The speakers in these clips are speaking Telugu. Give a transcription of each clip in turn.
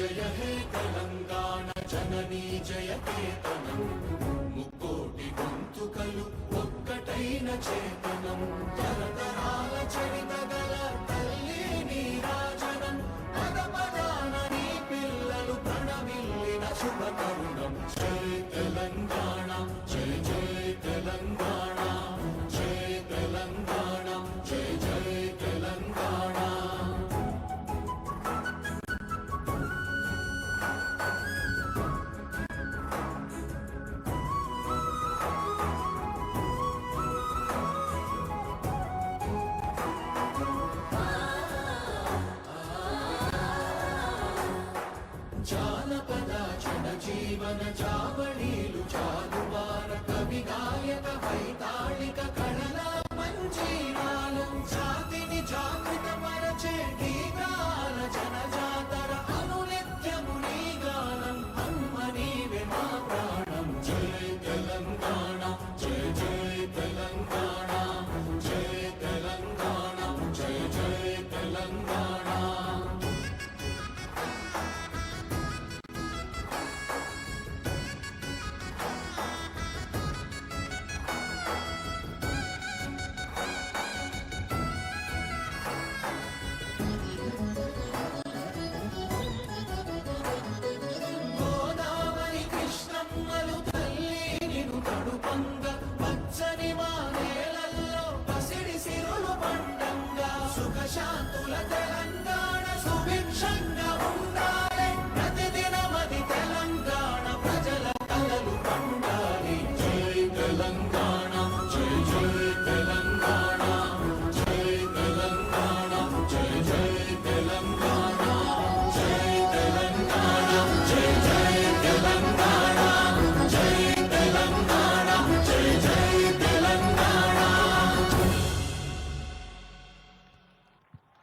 జయ హే తెలంగాణ జననీ జయ కేతనం ముక్కోటి గొంతుకలు ఒక్కటైన చేతనం. ಜೀವನ ಜಾ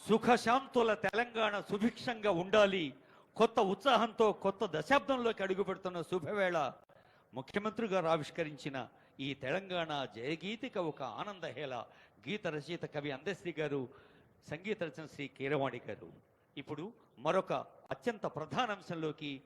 సుఖశాంతుల తెలంగాణ సుభిక్షంగా ఉండాలి. కొత్త ఉత్సాహంతో కొత్త దశాబ్దంలోకి అడుగుపెడుతున్న శుభవేళ ముఖ్యమంత్రి గారు ఆవిష్కరించిన ఈ తెలంగాణ జయగీతిక ఒక ఆనందహేళ గీత రచయిత కవి అందశ్రీ గారు సంగీత రచన శ్రీ కీరవాణి గారు. ఇప్పుడు మరొక అత్యంత ప్రధాన అంశంలోకి